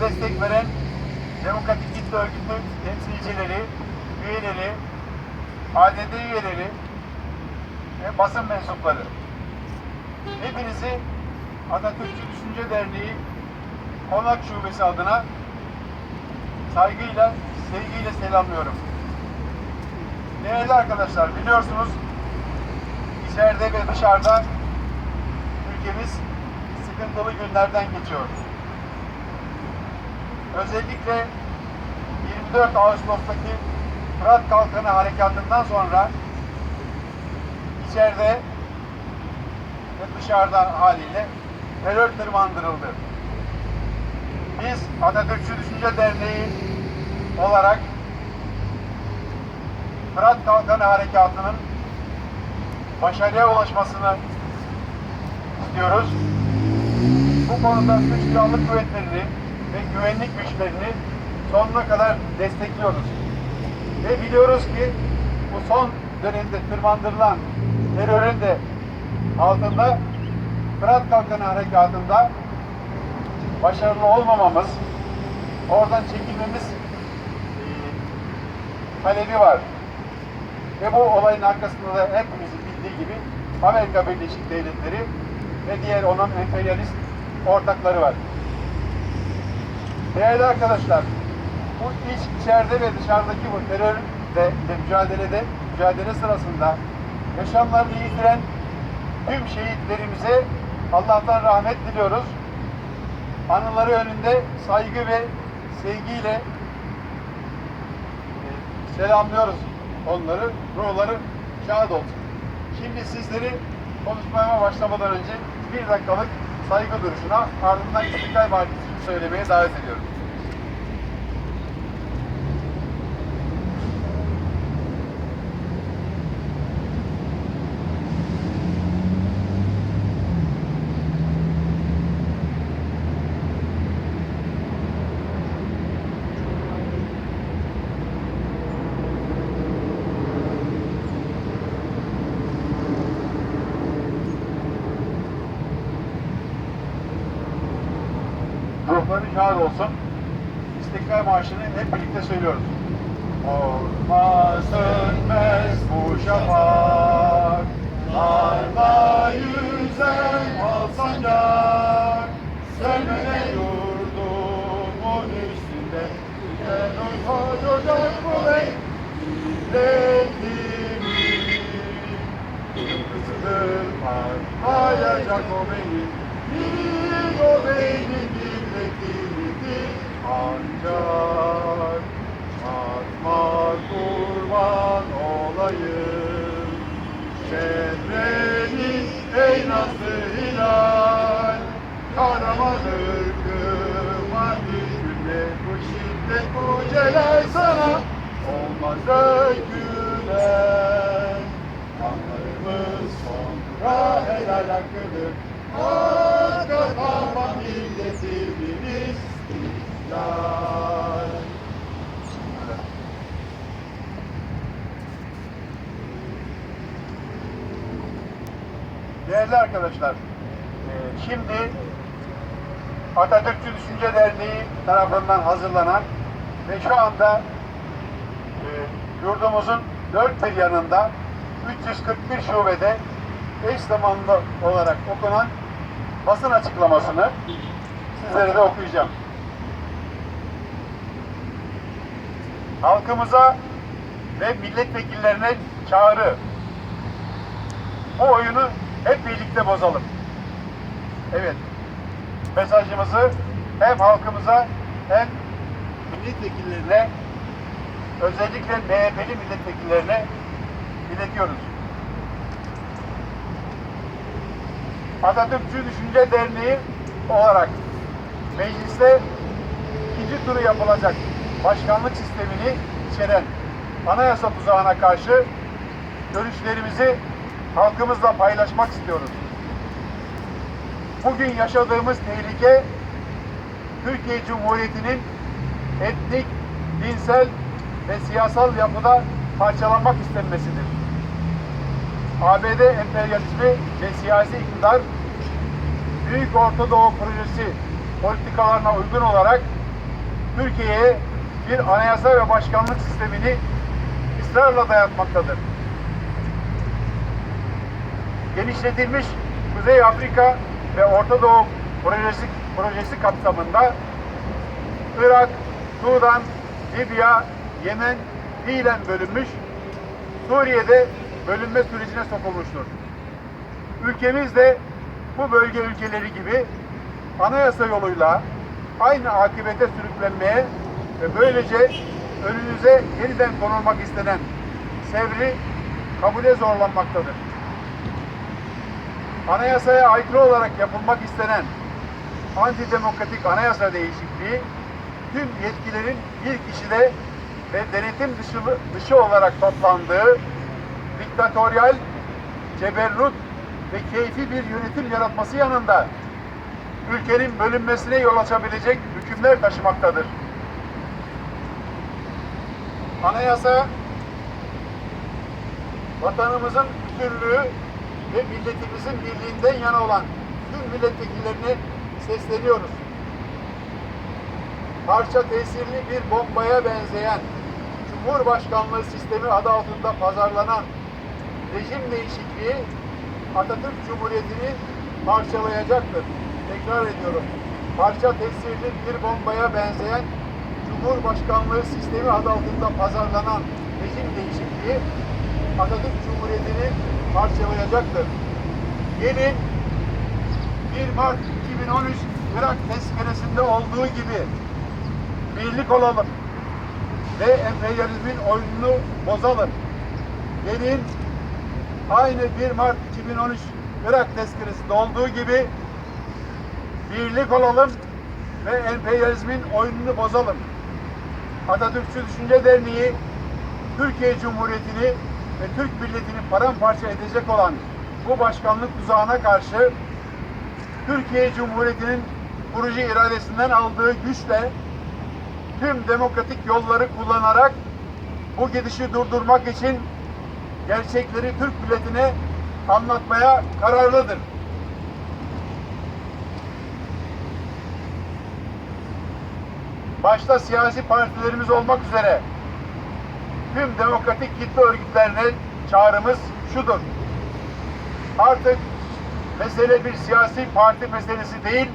destek veren Demokratik Kitle Örgütü temsilcileri, üyeleri, ADD üyeleri ve basın mensupları. Hepinizi Atatürkçü Düşünce Derneği Konak Şubesi adına saygıyla, sevgiyle selamlıyorum. Değerli arkadaşlar biliyorsunuz içeride ve dışarıda ülkemiz sıkıntılı günlerden geçiyor. Özellikle 24 Ağustos'taki Fırat Kalkanı Harekatı'ndan sonra içeride ve dışarıda haliyle terör tırmandırıldı. Biz Atatürkçü Düşünce Derneği olarak Fırat Kalkanı Harekatı'nın başarıya ulaşmasını istiyoruz. Bu konuda Türk Silahlı Kuvvetleri'ni ve güvenlik güçlerini sonuna kadar destekliyoruz. Ve biliyoruz ki bu son dönemde tırmandırılan terörün de altında Fırat Kalkanı Harekatı'nda başarılı olmamamız, oradan çekilmemiz e, talebi var. Ve bu olayın arkasında da hepimizin bildiği gibi Amerika Birleşik Devletleri ve diğer onun emperyalist ortakları var. Değerli arkadaşlar, bu iç içeride ve dışarıdaki bu terör ve de mücadelede, mücadele sırasında yaşamlarını yitiren tüm şehitlerimize Allah'tan rahmet diliyoruz. Anıları önünde saygı ve sevgiyle e, selamlıyoruz onları, ruhları şad olsun. Şimdi sizleri konuşmaya başlamadan önce bir dakikalık saygı duruşuna ardından İstiklal Marşı'nı söylemeye davet ediyorum. Ruhları şad olsun. İstiklal Marşı'nı hep birlikte söylüyoruz. Olma sönmez bu şafak, Darla yüzen al sancak, Sönmene yurdumun üstünde, Güzel uyuyacak bu milletimiz. Kızılır parlayacak o benim, bir o milletimdir ancak atma kurban olayım. Şehrenin ey nazlı hilal, kahraman ırkıma bir cümle bu şiddet bu celal sana olmaz dökülen. Kanlarımız sonra helal hakkıdır. Hakka Değerli arkadaşlar, e, şimdi Atatürkçü Düşünce Derneği tarafından hazırlanan ve şu anda e, yurdumuzun dört bir yanında 341 şubede eş zamanlı olarak okunan basın açıklamasını sizlere de okuyacağım. Halkımıza ve milletvekillerine çağrı. Bu oyunu hep birlikte bozalım. Evet. Mesajımızı hem halkımıza hem milletvekillerine özellikle MHP'li milletvekillerine iletiyoruz. Atatürkçü Düşünce Derneği olarak mecliste ikinci turu yapılacak başkanlık sistemini içeren anayasa tuzağına karşı görüşlerimizi halkımızla paylaşmak istiyoruz. Bugün yaşadığımız tehlike Türkiye Cumhuriyeti'nin etnik, dinsel ve siyasal yapıda parçalanmak istenmesidir. ABD emperyalizmi ve siyasi iktidar Büyük Orta Doğu Projesi politikalarına uygun olarak Türkiye'ye bir anayasa ve başkanlık sistemini ısrarla dayatmaktadır. Genişletilmiş Kuzey Afrika ve Orta Doğu projesi, projesi kapsamında Irak, Sudan, Libya, Yemen fiilen bölünmüş, Suriye'de bölünme sürecine sokulmuştur. Ülkemiz de bu bölge ülkeleri gibi anayasa yoluyla aynı akıbete sürüklenmeye ve böylece önünüze yeniden konulmak istenen sevri kabule zorlanmaktadır. Anayasaya aykırı olarak yapılmak istenen antidemokratik anayasa değişikliği tüm yetkilerin bir kişide ve denetim dışı, dışı olarak toplandığı diktatöryal, ceberrut ve keyfi bir yönetim yaratması yanında ülkenin bölünmesine yol açabilecek hükümler taşımaktadır. Anayasa vatanımızın bütünlüğü ve milletimizin birliğinden yana olan tüm milletvekillerine sesleniyoruz. Parça tesirli bir bombaya benzeyen Cumhurbaşkanlığı sistemi adı altında pazarlanan rejim değişikliği Atatürk Cumhuriyeti'ni parçalayacaktır. Tekrar ediyorum. Parça tesirli bir bombaya benzeyen Cumhurbaşkanlığı sistemi adı altında pazarlanan rejim değişikliği Atatürk Cumhuriyeti'ni parçalayacaktır. Gelin 1 Mart 2013 Irak tezkeresinde olduğu gibi birlik olalım ve emperyalizmin oyununu bozalım. Gelin aynı 1 Mart 2013 Irak tezkeresinde olduğu gibi birlik olalım ve emperyalizmin oyununu bozalım. Atatürkçü Düşünce Derneği Türkiye Cumhuriyeti'ni ve Türk milletini paramparça edecek olan bu başkanlık tuzağına karşı Türkiye Cumhuriyeti'nin kurucu iradesinden aldığı güçle tüm demokratik yolları kullanarak bu gidişi durdurmak için gerçekleri Türk milletine anlatmaya kararlıdır. Başta siyasi partilerimiz olmak üzere tüm demokratik kitle örgütlerine çağrımız şudur. Artık mesele bir siyasi parti meselesi değil,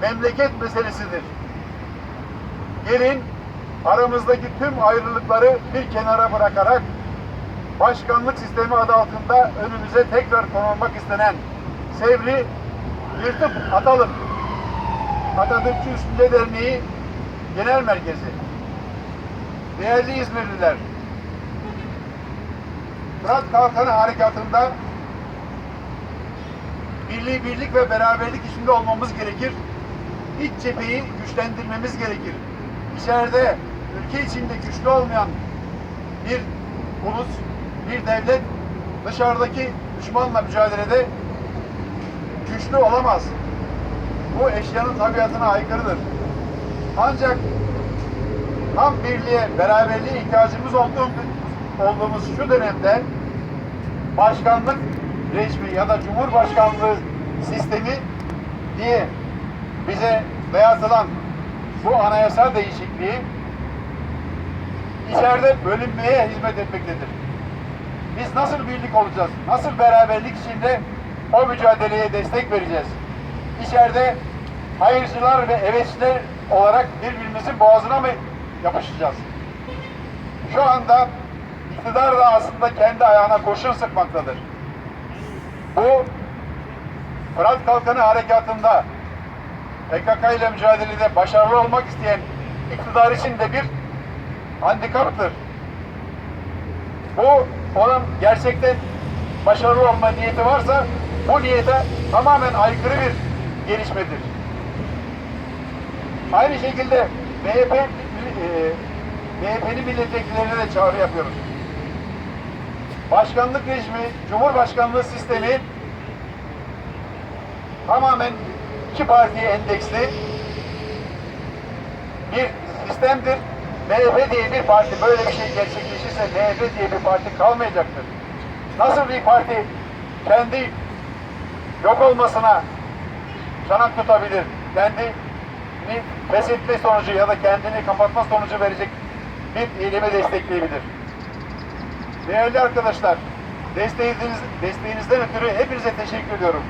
memleket meselesidir. Gelin aramızdaki tüm ayrılıkları bir kenara bırakarak başkanlık sistemi adı altında önümüze tekrar konulmak istenen Sevri yırtıp atalım. Atatürkçü Düşünce Derneği Genel Merkezi. Değerli İzmirliler, Fırat Kalkanı Harekatı'nda milli birlik ve beraberlik içinde olmamız gerekir. İç cepheyi güçlendirmemiz gerekir. İçeride, ülke içinde güçlü olmayan bir ulus, bir devlet dışarıdaki düşmanla mücadelede güçlü olamaz. Bu eşyanın tabiatına aykırıdır. Ancak tam birliğe, beraberliğe ihtiyacımız olduğum, olduğumuz şu dönemde başkanlık rejimi ya da cumhurbaşkanlığı sistemi diye bize dayatılan bu anayasal değişikliği içeride bölünmeye hizmet etmektedir. Biz nasıl birlik olacağız? Nasıl beraberlik içinde o mücadeleye destek vereceğiz? İçeride hayırcılar ve evetçiler olarak birbirimizin boğazına mı yapışacağız? Şu anda iktidar da aslında kendi ayağına kurşun sıkmaktadır. Bu Fırat Kalkanı Harekatı'nda PKK ile mücadelede başarılı olmak isteyen iktidar için de bir handikaptır. Bu onun gerçekten başarılı olma niyeti varsa bu niyete tamamen aykırı bir gelişmedir. Aynı şekilde MHP e, MHP'li milletvekillerine de çağrı yapıyoruz. Başkanlık rejimi, Cumhurbaşkanlığı sistemi tamamen iki partiye endeksli bir sistemdir. MHP diye bir parti böyle bir şey gerçekleşirse MHP diye bir parti kalmayacaktır. Nasıl bir parti kendi yok olmasına çanak tutabilir, kendini kendini feshetme sonucu ya da kendini kapatma sonucu verecek bir eylemi destekleyebilir. Değerli arkadaşlar, desteğiniz, desteğinizden ötürü hepinize teşekkür ediyorum.